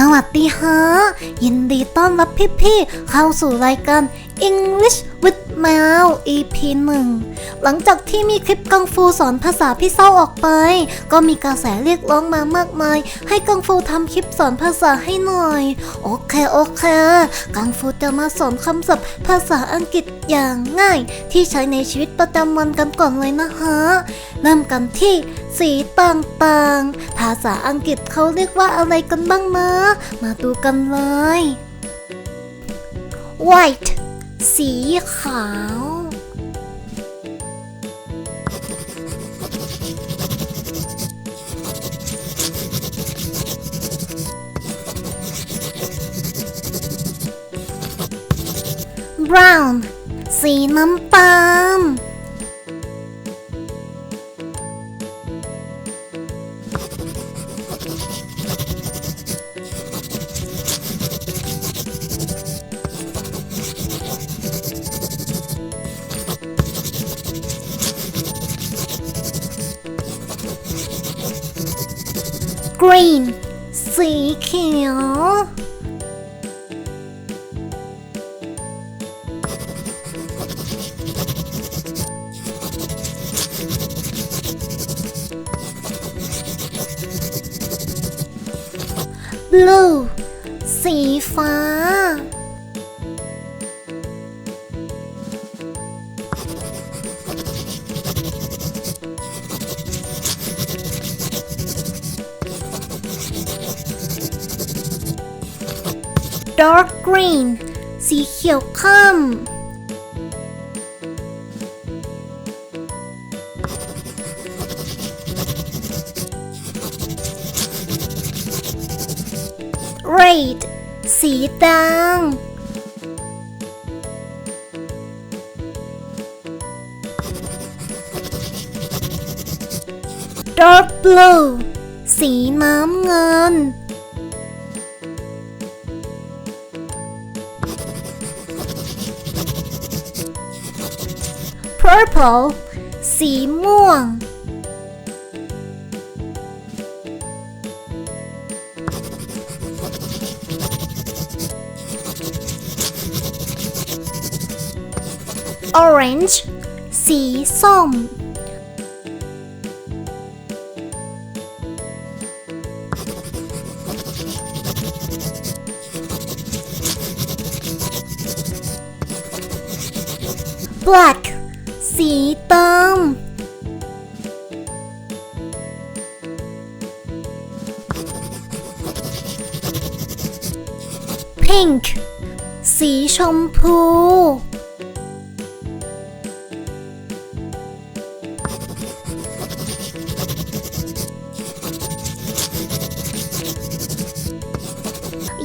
สวัสดีฮะ ยินดีต้อนรับพี่ๆเข้าสู่รายการ English with Mao EP 1 หลังจากที่มีคลิปกังฟูสอนภาษาพี่เศร้าออกไป ก็มีกระแสเรียกร้องมามากมาย ให้กังฟูทำคลิปสอนภาษาให้หน่อย โอเค โอเค กังฟูจะมาสอนคำศัพท์ภาษาอังกฤษอย่างง่าย ที่ใช้ในชีวิตประจำวันกันก่อนเลยนะฮะ เริ่มกันที่ สีต่างๆ ภาษาอังกฤษเขาเรียกว่าอะไรกันบ้างนะ มาดูกันเลย white สีขาว brown สีน้ำตาล green สีเขียว blue สีฟ้า dark green สีเขียวเข้ม red สีแดง dark blue สีน้ำเงิน purple สีม่วง orange สีส้ม black สีดำ pink สีชมพู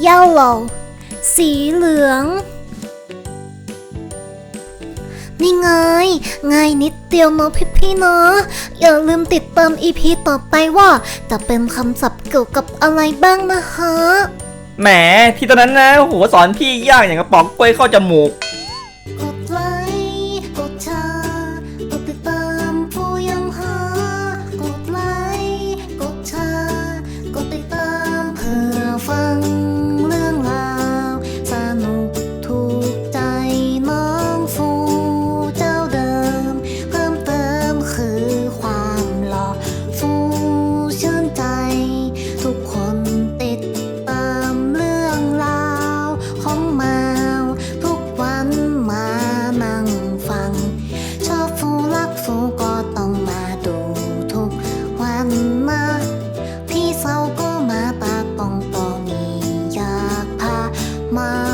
yellow สีเหลือง นี่ไง ง่ายนิดเดียวเนาะพี่ๆเนาะอย่าลืมติดตามอีพีต่อไปว่า จะเป็นคำศัพท์เกี่ยวกับอะไรบ้างนะฮะ แหมที่ตอนนั้นนะโอ้โหสอนพี่ยากอย่างกระป๋องกล้วยเข้าจมูก my